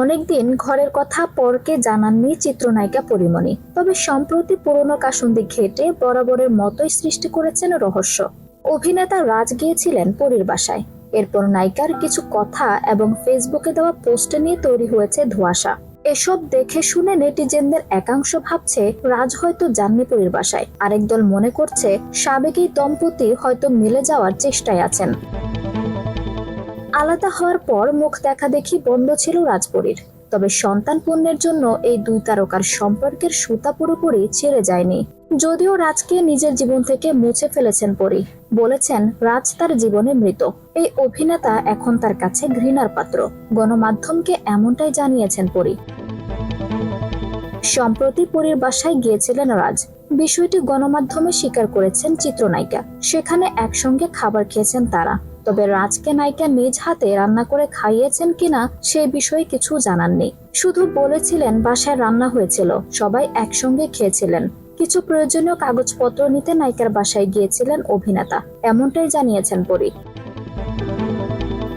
অনেকদিন ঘরের কথা পরকে জানাননি চিত্রনায়িকা পরিমণি। তবে সম্প্রতি পুরনো কাসুন্দি ঘেটে বরাবরের মতোই সৃষ্টি করেছেন রহস্য। অভিনেতা রাজ গিয়েছিলেন পরীর বাসায়। এরপর নায়িকার কিছু কথা এবং ফেসবুকে দেওয়া পোস্টে নিয়ে তৈরি হয়েছে ধোঁয়াশা। এসব দেখে শুনে নেটিজেনদের একাংশ ভাবছে, রাজ হয়তো যাননি পরীর বাসায়। আরেক দল মনে করছে, সাবেক দম্পতি হয়তো মিলে যাওয়ার চেষ্টায় আছেন। আলাদা হওয়ার পর মুখ দেখা দেখি বন্ধ ছিল রাজপরীর। তবে সন্তান পুণ্যের জন্য এই দুই তারকার সম্পর্কের সুতা পুরোপুরি ছেড়ে যায়নি। যদিও রাজকে নিজের জীবন থেকে মুছে ফেলেছেন পরি, বলেছেন রাজ তার জীবনে মৃত। এই অভিনেতা এখন তার কাছে ঘৃণার পাত্র। গণমাধ্যমকে এমনটাই জানিয়েছেন পরি। সম্প্রতি পরীর বাসায় গিয়েছিলেন রাজ। বিষয়টি গণমাধ্যমে স্বীকার করেছেন চিত্রনায়িকা। সেখানে একসঙ্গে খাবার খেয়েছেন তারা। তবে রাজকে নায়িকা নিজ হাতে রান্না করে খাইয়েছেন কিনা সে বিষয়ে কিছু জানাননি শুধু বলেছিলেন, বাসায় রান্না হয়েছিল, সবাই একসঙ্গে খেয়েছিলেন। কিছু প্রয়োজনীয় কাগজপত্র নিতে নায়িকার বাসায় গিয়েছিলেন অভিনেতা, এমনটাই জানিয়েছেন পরী।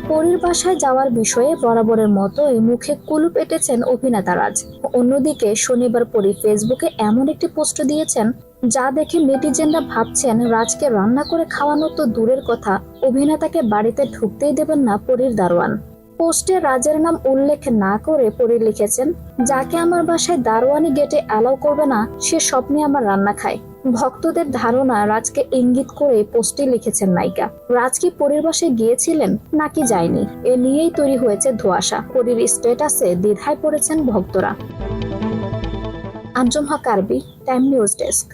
পরীর বাসায় যাওয়ার বিষয়ে বরাবরের মতোই মুখে কুলুপ এঁটেছেন অভিনেতা রাজ। অন্যদিকে শনিবার পরী ফেসবুকে এমন একটি পোস্ট দিয়েছেন, যা দেখে নেটিজেনরা ভাবছেন, রাজকে রান্না করে খাওয়ানো তো দূরের কথা অভিনেতাকে বাড়িতে ঢুকতেই দেবেন না পরীর দারোয়ান। পোস্টে রাজের নাম উল্লেখ না করে পরী লিখেছেন, যাকে আমার বাসায় দারোয়ানি গেটে অ্যালাউ করবে না, সে স্বপ্নে আমার রান্না খায়। ভক্তদের ধারণা রাজকে ইঙ্গিত করে পোস্টে লিখেছেন নায়িকা। রাজ কি পরীর বাসায় গিয়েছিলেন? নাকি যায়নি? এ নিয়েই তৈরি হয়েছে ধোঁয়াশা। পরীর স্ট্যাটাসে দ্বিধায় পড়েছেন ভক্তরা। আঞ্জুম হক, আরবি, টাইম নিউজ ডেস্ক।